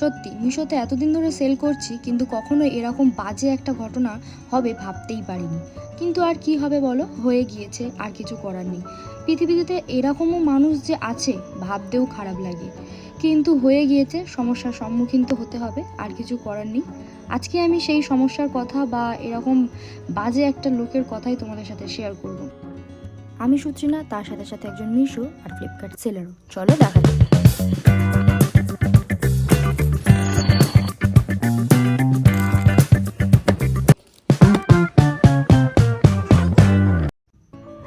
সত্যি, মিশোতে এতদিন ধরে সেল করছি, কিন্তু কখনো এরকম বাজে একটা ঘটনা হবে ভাবতেই পারিনি। কিন্তু আর কি হবে বলো? হয়ে গিয়েছে, আর কিছু করার নেই। পৃথিবীতে এরকমও মানুষ যে আছে, ভাবতেও খারাপ লাগে। কিন্তু হয়ে গিয়েছে, সমস্যার সম্মুখীন তো হতে হবে, আর কিছু করার নেই। আজকে আমি সেই সমস্যার কথা বা এরকম বাজে একটা লোকের কথাই তোমাদের সাথে শেয়ার করব। আমি সুচিনা তার সাথে সাথে একজন মিশো আর ফ্লিপকার্ট সেলারও। চলো দেখা যাক।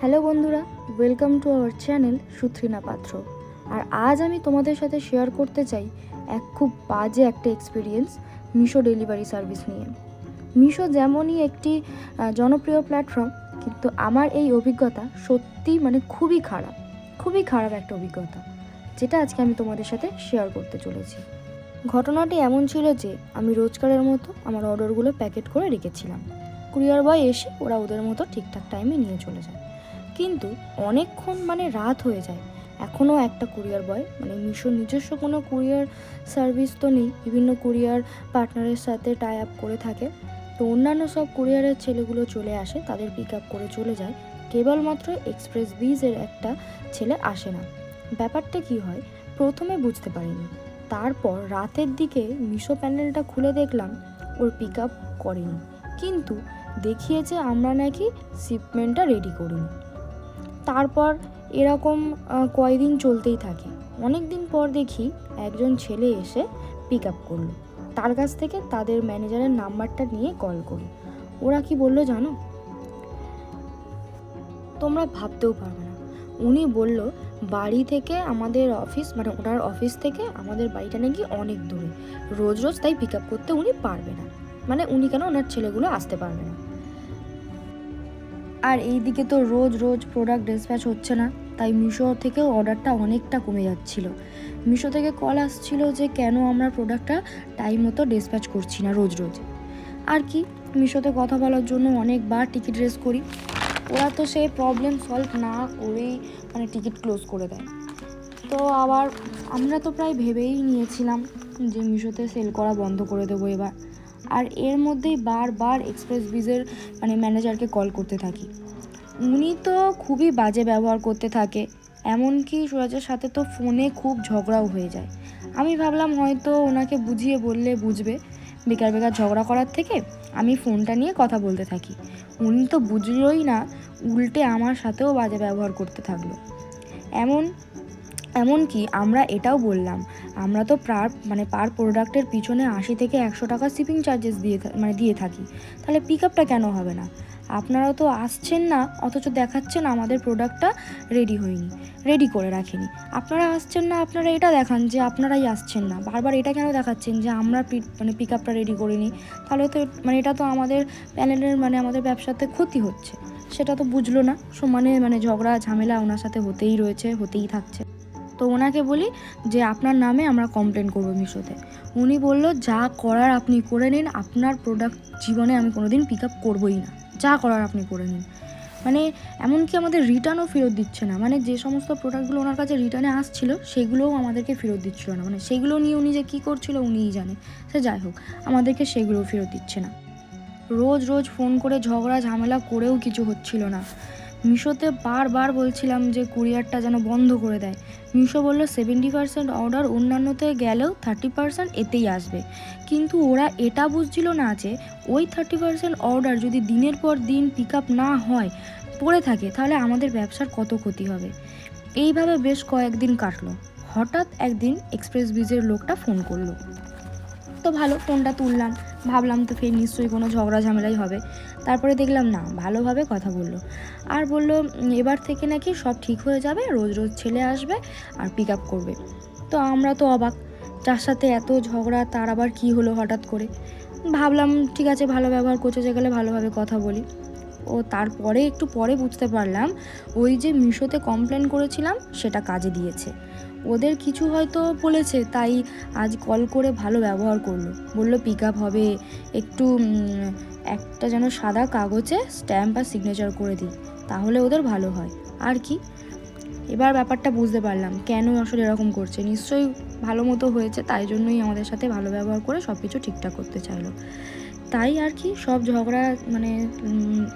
হ্যালো বন্ধুরা welcome to our channel Sutrina Patra. আর আজ আমি তোমাদের সাথে শেয়ার করতে চাই এক খুব বাজে একটা এক্সপিরিয়েন্স মিশো ডেলিভারি সার্ভিস নিয়ে। মিশো যেমনই একটি জনপ্রিয় প্ল্যাটফর্ম কিন্তু আমার এই অভিজ্ঞতা সত্যি মানে খুবই খারাপ খুবই খারাপ একটা অভিজ্ঞতা, যেটা আজকে আমি তোমাদের সাথে শেয়ার করতে চলেছি। ঘটনাটি এমন ছিল যে, আমি রোজকারের মতো আমার অর্ডারগুলো প্যাকেট করে রেখেছিলাম। কুরিয়ার বয় এসে ওরা ওদের মতো ঠিকঠাক টাইমে নিয়ে চলে যায়। কিন্তু অনেকক্ষণ মানে রাত হয়ে যায়। এখনও একটা কুরিয়ার বয় মানে মিশোর নিজস্ব কোনো কুরিয়ার সার্ভিস তো নেই, বিভিন্ন কুরিয়ার পার্টনারের সাথে টাই আপ করে থাকে। তো অন্যান্য সব কুরিয়ারের ছেলেগুলো চলে আসে, তাদের পিক আপ করে চলে যায়। কেবলমাত্র এক্সপ্রেস বিজের একটা ছেলে আসে না। ব্যাপারটা কি হয়, প্রথমে বুঝতে পারিনি। তারপর রাতের দিকে মিশো প্যানেলটা খুলে দেখলাম, ওর পিক আপ করেনি। কিন্তু দেখিয়েছে আমরা নাকি শিপমেন্টটা রেডি করিনি। তারপর এরকম কয়দিন চলতেই থাকে। অনেক দিন পর দেখি একজন ছেলে এসে পিক আপ করল। তার কাছ থেকে তাদের ম্যানেজারের নাম্বারটা নিয়ে কল করি ওরা কি বলল জানো? তোমরা ভাবতেও পারবে না। উনি বলল, বাড়ি থেকে আমাদের অফিস মানে ওনার অফিস থেকে আমাদের বাড়িটা নাকি অনেক দূরে। রোজ রোজ তাই পিক আপ করতে উনি পারবে না। মানে উনি কেন ওনার ছেলেগুলো আসতে পারবে না? আর এই দিকে তো রোজ রোজ প্রোডাক্ট ডিসপ্যাচ হচ্ছে না, তাই মিশো থেকেও অর্ডারটা অনেকটা কমে যাচ্ছিল। মিশো থেকে কল আসছিল যে কেন আমরা প্রোডাক্টটা টাইম মতো ডিসপ্যাচ করছি না রোজ রোজ। আর কি, মিশোতে কথা বলার জন্য অনেকবার টিকিট রেস করি। ওরা তো সেই প্রবলেম সলভ না করেই মানে টিকিট ক্লোজ করে দেয়। তো আবার আমরা তো প্রায় ভেবেই নিয়েছিলাম যে মিশোতে সেল করা বন্ধ করে দেবো এবার। আর এর মধ্যেই বারবার এক্সপ্রেস বিজের মানে ম্যানেজারকে কল করতে থাকি। উনি তো খুবই বাজে ব্যবহার করতে থাকে, এমনকি সুরাজের সাথে তো ফোনে খুব ঝগড়াও হয়ে যায়। আমি ভাবলাম হয়তো ওনাকে বুঝিয়ে বললে বুঝবে, বেকার বেকার ঝগড়া করার থেকে আমি ফোনটা নিয়ে কথা বলতে থাকি। উনি তো বুঝলোই না, উল্টে আমার সাথেও বাজে ব্যবহার করতে থাকল। এমন এমনকি আমরা এটাও বললাম, আমরা তো পার মানে পার প্রোডাক্টের পিছনে আশি থেকে একশো টাকা শিপিং চার্জেস দিয়ে মানে দিয়ে থাকি। তাহলে পিক আপটা কেন হবে না? আপনারা তো আসছেন না, অথচ দেখাচ্ছেন আমাদের প্রোডাক্টটা রেডি হয়নি রেডি করে রাখেনি। আপনারা আসছেন না, আপনারা এটা দেখান যে আপনারাই আসছেন না। বারবার এটা কেন দেখাচ্ছেন যে আমরা মানে পিক আপটা রেডি করিনি? তাহলে তো মানে এটা তো আমাদের প্যানেলের মানে আমাদের ব্যবসাতে ক্ষতি হচ্ছে। সেটা তো বুঝলো না। সমানে মানে ঝগড়া, ঝামেলা ওনার সাথে হতেই রয়েছে, হতেই থাকছে। তো ওনাকে বলি যে আপনার নামে আমরা কমপ্লেন করব মিশোতে। উনি বলল, যা করার আপনি করে নিন, আপনার প্রোডাক্ট জীবনে আমি কোনো দিন পিক আপ করবোই না। যা করার আপনি করে নিন। মানে এমনকি আমাদের রিটার্নও ফেরত দিচ্ছে না। মানে যে সমস্ত প্রোডাক্টগুলো ওনার কাছে রিটার্নে আসছিল, সেগুলোও আমাদেরকে ফেরত দিচ্ছিল না। মানে সেগুলো নিয়ে উনি যে কী করছিল, উনিই জানে। সে যাই হোক, আমাদেরকে সেগুলোও ফেরত দিচ্ছে না। রোজ রোজ ফোন করে ঝগড়া ঝামেলা করেও কিছু হচ্ছিল না। মিশোতে বারবার বলছিলাম যে কুরিয়ারটা যেন বন্ধ করে দেয়। মিশো বলল সেভেন্টি পার্সেন্ট অর্ডার অন্যান্যতে গেলেও থার্টি পার্সেন্ট এতেই আসবে। কিন্তু ওরা এটা বুঝছিল না যে, ওই থার্টি পার্সেন্ট অর্ডার যদি দিনের পর দিন পিক আপ না হয়, পড়ে থাকে, তাহলে আমাদের ব্যবসার কত ক্ষতি হবে? এইভাবে বেশ কয়েকদিন কাটলো। হঠাৎ একদিন এক্সপ্রেস ব্রিজের লোকটা ফোন করল। তো ভালো ফোনটা তুললাম। ভাবলাম তো ফের নিশ্চয়ই কোনো ঝগড়া ঝামেলাই হবে। তারপরে দেখলাম, না, ভালোভাবে কথা বলল। আর বলল এবার থেকে নাকি সব ঠিক হয়ে যাবে, রোজ রোজ ছেলে আসবে আর পিক আপ করবে। তো আমরা তো অবাক, যার সাথে এত ঝগড়া, তার আবার কি হলো হঠাৎ করে? ভাবলাম, ঠিক আছে, ভালো ব্যবহার করছে, যে গেলে ভালোভাবে কথা বলি। ও তারপরে একটু পরে বুঝতে পারলাম, ওই যে মিশোতে কমপ্লেন করেছিলাম, সেটা কাজে দিয়েছে। ওদের কিছু হয়তো বলেছে, তাই আজ কল করে ভালো ব্যবহার করল। বলল পিক আপ হবে, একটু একটা যেন সাদা কাগজে স্ট্যাম্প আর সিগনেচার করে দিই, তাহলে ওদের ভালো হয়। আর কি? এবার ব্যাপারটা বুঝতে পারলাম কেন আসলে এরকম করছে। নিশ্চয়ই ভালো মতো হয়েছে, তাই জন্যই আমাদের সাথে ভালো ব্যবহার করে সব কিছু ঠিকঠাক করতে চাইলো। তাই আর কি, সব ঝগড়া মানে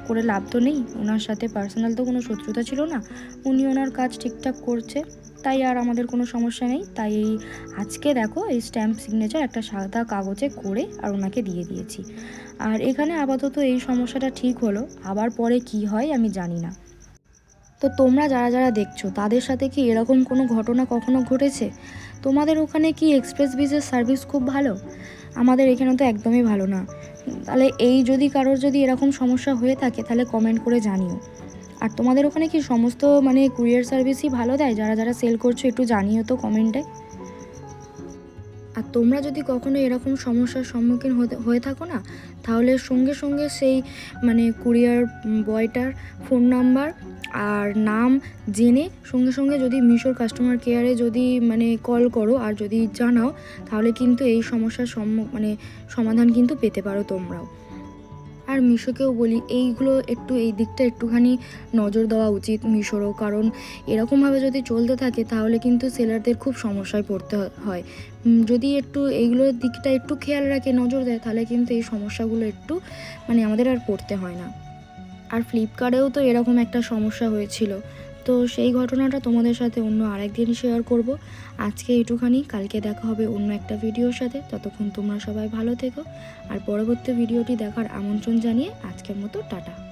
করে লাভ তো নেই। ওনার সাথে পার্সোনাল তো কোনো শত্রুতা ছিল না। উনি ওনার কাজ ঠিকঠাক করছে, তাই আর আমাদের কোনো সমস্যা নেই। তাই এই আজকে দেখো, এই স্ট্যাম্প সিগনেচার একটা সাদা কাগজে করে আর ওনাকে দিয়ে দিয়েছি। আর এখানে আপাতত এই সমস্যাটা ঠিক হলো। আবার পরে কি হয় আমি জানি না। তো তোমরা যারা যারা দেখছ, তাদের সাথে কি এরকম কোনো ঘটনা কখনো ঘটেছে? তোমাদের ওখানে কি এক্সপ্রেস ব্রিজের সার্ভিস খুব ভালো? আমাদের এখানে তো একদমই ভালো না। তাহলে এই যদি কারোর যদি এরকম সমস্যা হয়ে থাকে, তাহলে কমেন্ট করে জানিও। আর তোমাদের ওখানে কি সমস্ত মানে কুরিয়ার সার্ভিসই ভালো দেয়? যারা যারা সেল করছ, একটু জানিও তো কমেন্টে আর তোমরা যদি কখনো এরকম সমস্যার সম্মুখীন হয়ে থাকো না, তাহলে সঙ্গে সঙ্গে সেই মানে কুরিয়ার বয়টার ফোন নাম্বার আর নাম জেনে সঙ্গে সঙ্গে যদি মিশোর কাস্টমার কেয়ারে যদি মানে কল করো আর যদি জানাও, তাহলে কিন্তু এই সমস্যার সম্মুখ মানে সমাধান কিন্তু পেতে পারো তোমরাও। আর মিশোকেও বলি, এইগুলো একটু, এই দিকটা একটুখানি নজর দেওয়া উচিত মিশোরও। কারণ এরকমভাবে যদি চলতে থাকে, তাহলে কিন্তু সেলারদের খুব সমস্যায় পড়তে হয়। যদি একটু এইগুলোর দিকটা একটু খেয়াল রাখে, নজর দেয়, তাহলে কিন্তু এই সমস্যাগুলো একটু মানে আমাদের আর পড়তে হয় না। আর ফ্লিপকার্টেও তো এরকম একটা সমস্যা হয়েছিল। তো সেই ঘটনাটা তোমাদের সাথে অন্য আরেকদিন শেয়ার করব। আজকে এটুখানি, কালকে দেখা হবে অন্য একটা ভিডিওর সাথে। ততক্ষণ তোমরা সবাই ভালো থেকো। আর পরবর্তী ভিডিওটি দেখার আমন্ত্রণ জানিয়ে আজকের মতো টাটা।